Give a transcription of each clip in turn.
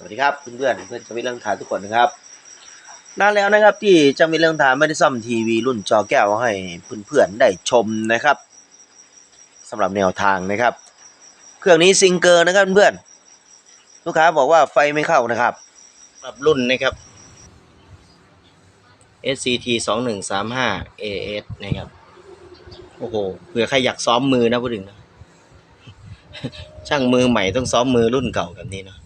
สวัสดีครับเพื่อนๆเพื่อนจะมีเรื่องถามทุกคนนะครับนานแล้วนะครับที่จะมีเรื่องถามไม่ได้ซ่อมทีวีรุ่นจอแก้วให้เพื่อนๆได้ชมนะครับสำหรับแนวทางนะครับ เครื่องนี้ซิงเกอร์นะครับเพื่อนลูกค้าบอกว่าไฟไม่เข้านะครับสำหรับรุ่นนะครับ SCT 2135 AS นะครับโอ้โหเผื่อใครอยากซ้อมมือนะพูดถึงนะช่างมือใหม่ต้องซ้อมมือรุ่นเก่าแบบนี้เนาะ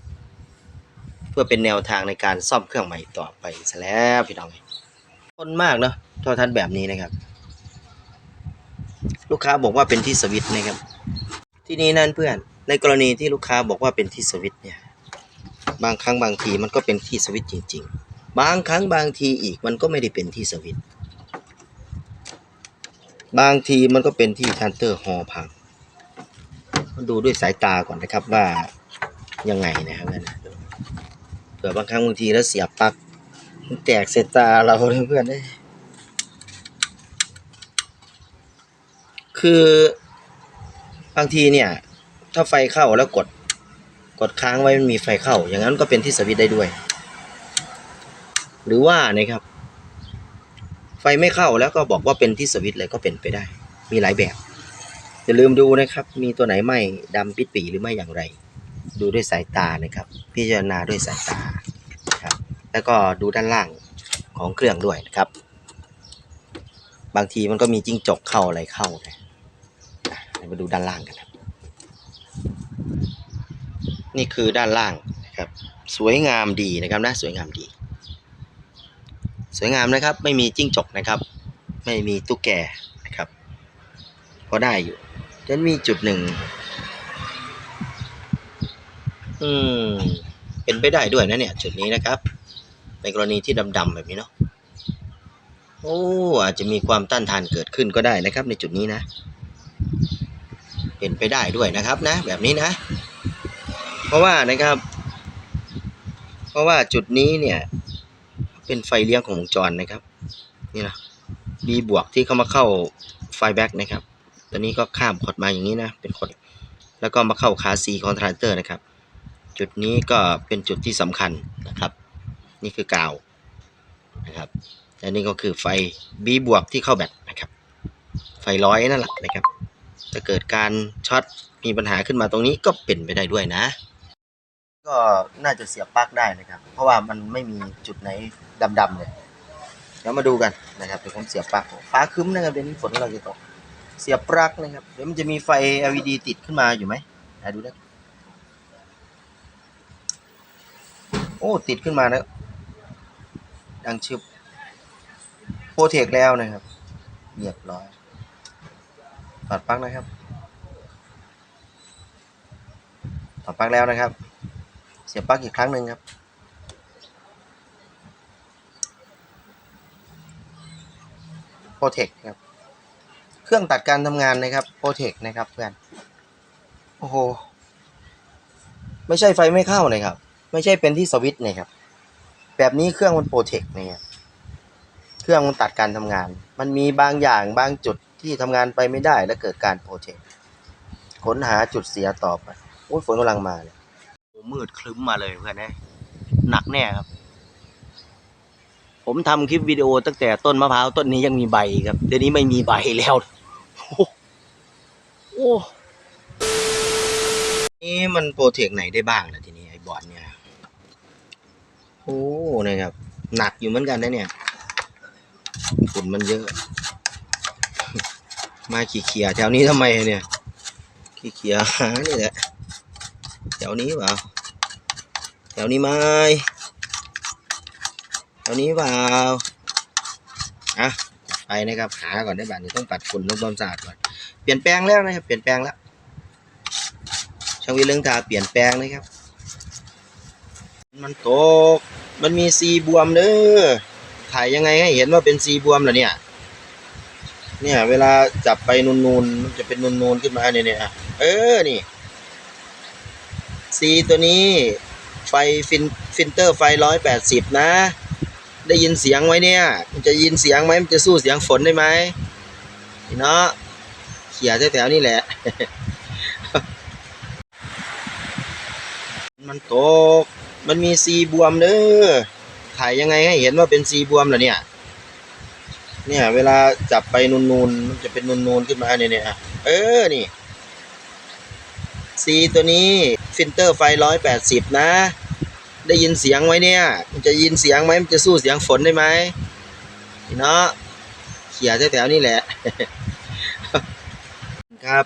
เพื่อเป็นแนวทางในการซ่อมเครื่องใหม่ต่อไปซะแล้วพี่น้องทนมากเนาะโทรทัศน์แบบนี้นะครับ ลูกค้าบอกว่าเป็นที่สวิตนะครับ ที่นี้นั่นเพื่อน ในกรณีที่ลูกค้าบอกว่าเป็นที่สวิตเนี่ย บางครั้งบางทีมันก็เป็นที่สวิตจริง ๆ บางครั้งบางทีอีกมันก็ไม่ได้เป็นที่สวิตบางทีมันก็เป็นที่ทันเตอร์ฮอพังดูด้วยสายตาก่อนนะครับว่ายังไงนะครับนั่นนะ ผื่อบางครั้งบางทีแล้วเสียบปลั๊กมันแตกเสยตาเราเพื่อนๆได้คือบางทีเนี่ย ถ้าไฟเข้าแล้วกด กดค้างไว้มันมีไฟเข้า อย่างนั้นก็เป็นที่สวิตได้ด้วย หรือว่านะครับ ไฟไม่เข้าแล้วก็บอกว่าเป็นที่สวิตเลยก็เป็นไปได้ มีหลายแบบอย่าลืมดูนะครับ มีตัวไหนไหมดำปิดปีหรือไม่อย่างไร ดูด้วยสายตานะครับ พิจารณาด้วยสายตาครับแล้วก็ดูด้านล่างของเครื่องด้วยนะครับ บางทีมันก็มีจิ้งจกเข้าอะไรเข้านะอะเรามาดูด้านล่างกันครับ นี่คือด้านล่างนะครับ สวยงามดีนะครับนะสวยงามดี สวยงามนะครับ ไม่มีจิ้งจกนะครับ ไม่มีตุ๊กแกนะครับพอได้อยู่ฉันมีจุดหนึ่ง อืม เป็นไปได้ด้วยนะเนี่ย จุดนี้นะครับ ในกรณีที่ดำๆแบบนี้เนาะ โอ้ อาจจะมีความต้านทานเกิดขึ้นก็ได้นะครับ ในจุดนี้นะ เป็นไปได้ด้วยนะครับนะ แบบนี้นะ เพราะว่านะครับ เพราะว่าจุดนี้เนี่ย เป็นไฟเลี้ยงของวงจรนะครับ นี่นะ B บวกที่เข้ามาเข้าไฟแบ็กนะครับ ตัวนี้ก็ข้ามขดมาอย่างนี้นะ เป็นขดแล้วก็มาเข้าขา C ของทรานเตอร์นะครับ จุดนี้ก็เป็นจุดที่สำคัญนะครับ นี่คือกาวนะครับและนี่ก็คือไฟ B บวกที่เข้าแบตนะครับ ไฟร้อยนั่นแหละนะครับจะเกิดการช็อตมีปัญหาขึ้นมาตรงนี้ก็เป็นไปได้ด้วยนะ ก็น่าจะเสียบปลั๊กได้นะครับ เพราะว่ามันไม่มีจุดไหนดำๆเลยเดี๋ยวมาดูกันนะครับเดี๋ยวผมเสียบปลั๊กฟ้าคึ้มนะครับเดี๋ยวนี้ฝนเราจะตกเสียบปลั๊กนะครับเดี๋ยวมันจะมีไฟ LED ติดขึ้นมาอยู่ไหมดูนะ โอ้ ติดขึ้นมาแล้วดังชึบโปรเทคแล้วนะครับเรียบร้อยถอดปลั๊กนะครับถอดปลั๊กแล้วนะครับ เสียบปลั๊กอีกครั้งหนึ่งครับ โปรเทคครับ เครื่องตัดการทำงานนะครับ โปรเทคนะครับเพื่อน โอ้โห ไม่ใช่ไฟไม่เข้านะครับ ไม่ใช่เป็นที่สวิตช์นะครับ แบบนี้เครื่องมันโปรเทคเนี่ยเครื่องมันตัดการทำงาน มันมีบางอย่างบางจุดที่ทำงานไปไม่ได้และเกิดการโปรเทคค้นหาจุดเสียต่อไปโอ้ยฝนกำลังมาเลยโอ้มืดครึ้มมาเลยเพื่อนนะหนักแน่ครับ ผมทำคลิปวิดีโอตั้งแต่ต้นมะพร้าวต้นนี้ยังมีใบครับเดี๋ยวนี้ไม่มีใบแล้วโอ้โหโอ้นี่มันโปรเทคไหนได้บ้างล่ะทีนี้ไอ้บอร์ดเนี่ย โอ้นะครับ หนักอยู่เหมือนกันนะเนี่ยฝุ่นมันเยอะ มาขี่เขียแถวนี้ทำไมเนี่ยขี่เขียหานี่แหละแถวนี้เปล่าแถวนี้ไหมแถวนี้เปล่าอะไปนะครับหาก่อนได้บ้างเดี๋ยวต้องปัดฝุ่นลงความสะอาดก่อนเปลี่ยนแปลงแล้วนะครับ เปลี่ยนแปลงแล้วช่างวิเรื่องทาเปลี่ยนแปลงนะครับ มันตก มันมีซีบวมเด้อถ่ายยังไงให้เห็นว่าเป็นซีบวมล่ะเนี่ย เนี่ย เวลาจับไปนูนๆมันจะเป็นนูนๆขึ้นมาเนี่ยเนี่ยอะเออ นี่ ซีตัวนี้ ไฟฟินฟิลเตอร์ไฟร้อยแปดสิบนะ ได้ยินเสียงไว้เนี่ย มันจะยินเสียงไหมมันจะสู้เสียงฝนได้ไหมเนาะเขี่ยแถวๆนี่แหละ มันตก มันมีซีบวมเด้อถ่ายยังไงให้เห็นว่าเป็นซีบวมเหรอเนี่ย เนี่ย เวลาจับไปนูนๆมันจะเป็นนูนๆขึ้นมาเนี่ยเนี่ยเออนี่ซีตัวนี้ฟิลเตอร์ไฟร้อยแปดสิบนะ ได้ยินเสียงไว้เนี่ยมันจะยินเสียงไหมมันจะสู้เสียงฝนได้ไหมเนาะเขี่ยแถวๆนี่แหละ ครับ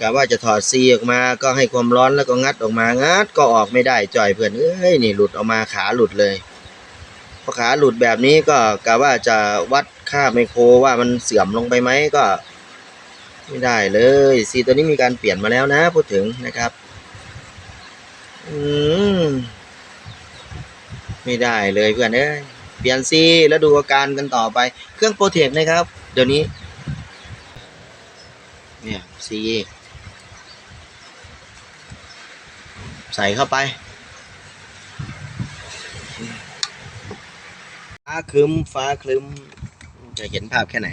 กะว่าจะถอดซีออกมาก็ให้ความร้อนแล้วก็งัดออกมางัดก็ออกไม่ได้จ่อยเพื่อนเอ้ยนี่หลุดออกมาขาหลุดเลยพอขาหลุดแบบนี้ก็กะว่าจะวัดค่าไมโครว่ามันเสื่อมลงไปไหมก็ ไม่ได้เลยซีตัวนี้มีการเปลี่ยนมาแล้วนะ พูดถึงนะครับ อืมไม่ได้เลยเพื่อนเอ้ยเปลี่ยนซีแล้วดูอาการกันต่อไป เครื่องโปรเทคนะครับ เดี๋ยวนี้ เนี่ยซี ใส่เข้าไปฟ้าครึ้มฟ้าครึ้ม จะเห็นภาพแค่ไหน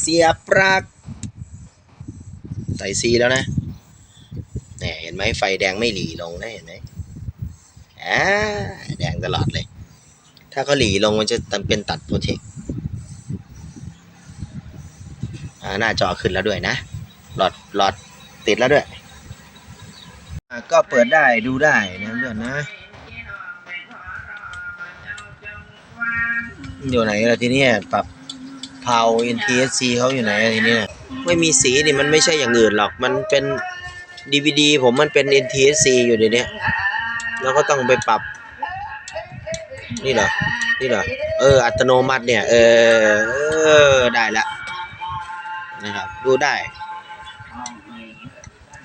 เสียปลัก ใส่ซีแล้วนะเนี่ยเห็นไหมไฟแดงไม่หลีลงนะเห็นไหมอ่าแดงตลอดเลย ถ้าเขาหลีลงมันจะเป็นตัดโปรเทคอ่าหน้าจอขึ้นแล้วด้วยนะ หลอดหลอดติดแล้วด้วย ก็เปิดได้ดูได้นะเพื่อนนะ อยู่ไหนล่ะทีนี้ปรับเผา NTSC เขาอยู่ไหนทีนี้ไม่มีสีนี่มันไม่ใช่อย่างอื่นหรอก มันเป็น DVD ผมมันเป็น NTSC อยู่ในเนี้แล้วก็ต้องไปปรับ นี่เหรอ นี่เหรอ เออ อัตโนมัติเนี่ย เออ เออ ได้ละนะครับ ดูได้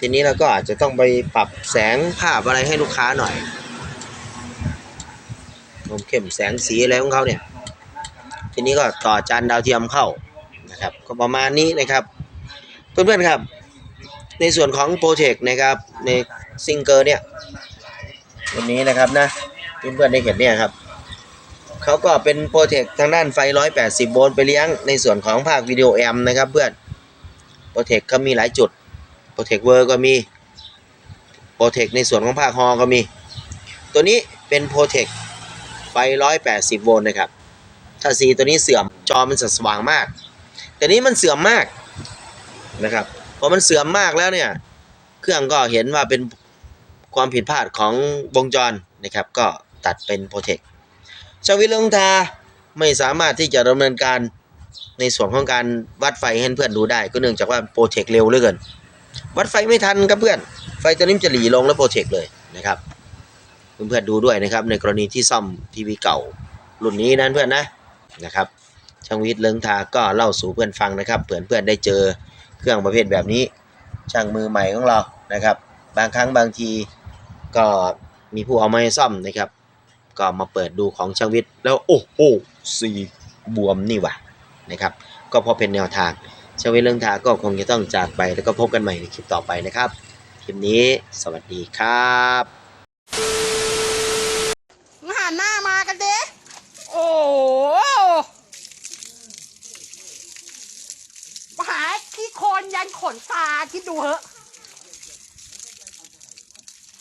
ทีนี้เราก็อาจจะต้องไปปรับแสงภาพอะไรให้ลูกค้าหน่อยผมเข้มแสงสีอะไรของเขาเนี่ย ทีนี้ก็ต่อจานดาวเทียมเข้านะครับ ก็ประมาณนี้นะครับ เพื่อนๆครับ ในส่วนของโปรเจกต์นะครับในซิงเกอร์เนี่ยวันนี้นะครับนะเพื่อนๆได้เห็นเนี่ยครับเขาก็เป็นโปรเจกต์ทางด้านไฟ 180 โวลต์ไปเลี้ยงในส่วนของภาควิดีโอแอมนะครับเพื่อนโปรเทคก็มีหลายจุด รเทคเวอร์ก็มีโปรเทคในส่วนของภาคฮอก็มี ตัวนี้เป็นโปรเทคไฟ 180 โวลต์นะครับ ถ้าสีตัวนี้เสื่อมจอมันจะสว่างมาก แต่นี้มันเสื่อมมากนะครับพอมันเสื่อมมากแล้วเนี่ย เครื่องก็เห็นว่าเป็นความผิดพลาดของวงจรนะครับ ก็ตัดเป็นโปรเทคชาวิลงทาไม่สามารถที่จะดำเนินการในส่วนของการวัดไฟให้เพื่อนดูได้ ก็เนื่องจากว่าโปรเทคเร็วเหลือเกิน วัดไฟไม่ทันครับเพื่อน ไฟตัวนี้มันจะหลีลงแล้วโปรเทคเลยนะครับ เพื่อนๆดูด้วยนะครับ ในกรณีที่ซ่อมทีวีเก่ารุ่นนี้นั้นเพื่อนนะนะครับ ช่างวิทย์เลิงทาก็เล่าสู่เพื่อนฟังนะครับเพื่อนเพื่อนได้เจอเครื่องประเภทแบบนี้ ช่างมือใหม่ของเรานะครับ บางครั้งบางทีก็มีผู้เอามาให้ซ่อมนะครับ ก็มาเปิดดูของช่างวิทย์แล้วโอ้โหสีบวมนี่ว่านะครับ ก็พอเป็นแนวทาง ชาวิตเรื่องทาก็คงจะต้องจากไปแล้วก็พบกันใหม่ในคลิปต่อไปนะครับ คลิปนี้สวัสดีครับมึงหันหน้ามากันเด้โอ้โหมาหาขี้โคลนยันขนตาคิดดูเหอะ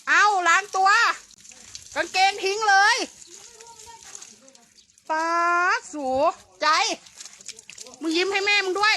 เอาล้างตัว กางเกงทิ้งเลยป้าสูใจ มึงยิ้มให้แม่มึงด้วย